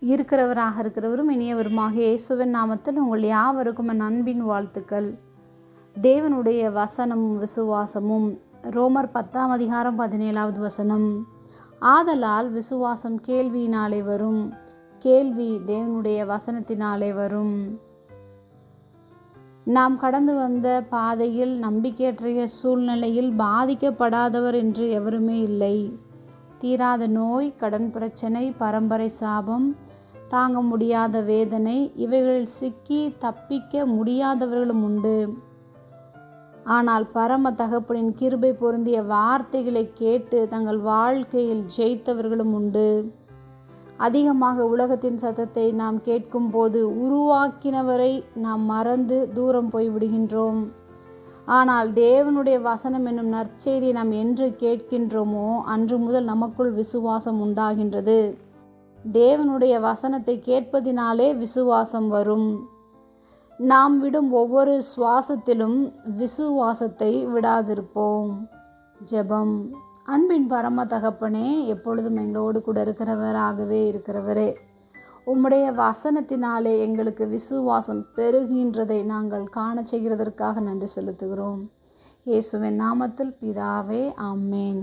இருக்கிறவராக இருக்கிறவரும் இனியவருமாக இயேசுவின் நாமத்தில் உங்கள் யாவருக்கும் என் அன்பின் வாழ்த்துக்கள். தேவனுடைய வசனமும் விசுவாசமும் ரோமர் பத்தாம் அதிகாரம் பதினேழாவது வசனம். ஆதலால் விசுவாசம் கேள்வியினாலே வரும் கேள்வி தேவனுடைய வசனத்தினாலே வரும். நாம் கடந்து வந்த பாதையில் நம்பிக்கையற்ற சூழ்நிலையில் பாதிக்கப்படாதவர் என்று எவருமே இல்லை. தீராத நோய் கடன் பிரச்சனை பரம்பரை சாபம் தாங்க முடியாத வேதனை இவைகளில் சிக்கி தப்பிக்க முடியாதவர்களும் உண்டு. ஆனால் பரம தகப்பனின் கிருபை பொருந்திய வார்த்தைகளை கேட்டு தங்கள் வாழ்க்கையில் ஜெயித்தவர்களும் உண்டு. அதிகமாக உலகத்தின் சத்தத்தை நாம் கேட்கும்போது உருவாக்கினவரை நாம் மறந்து தூரம் போய் விடுகின்றோம். ஆனால் தேவனுடைய வசனம் என்னும் நற்செய்தியை நாம் என்று கேட்கின்றோமோ அன்று முதல் நமக்குள் விசுவாசம் உண்டாகின்றது. தேவனுடைய வசனத்தை கேட்பதினாலே விசுவாசம் வரும். நாம் விடும் ஒவ்வொரு சுவாசத்திலும் விசுவாசத்தை விடாதிருப்போம். ஜெபம். அன்பின் பரம தகப்பனே எப்பொழுதும் எங்களோடு கூட இருக்கிறவராகவே இருக்கிறவரே. உம்முடைய வசனத்தினாலே எங்களுக்கு விசுவாசம் பெருகின்றதை நாங்கள் காண செய்கிறதற்காக நன்றி செலுத்துகிறோம். இயேசுவின் நாமத்தில் பிதாவே ஆமேன்.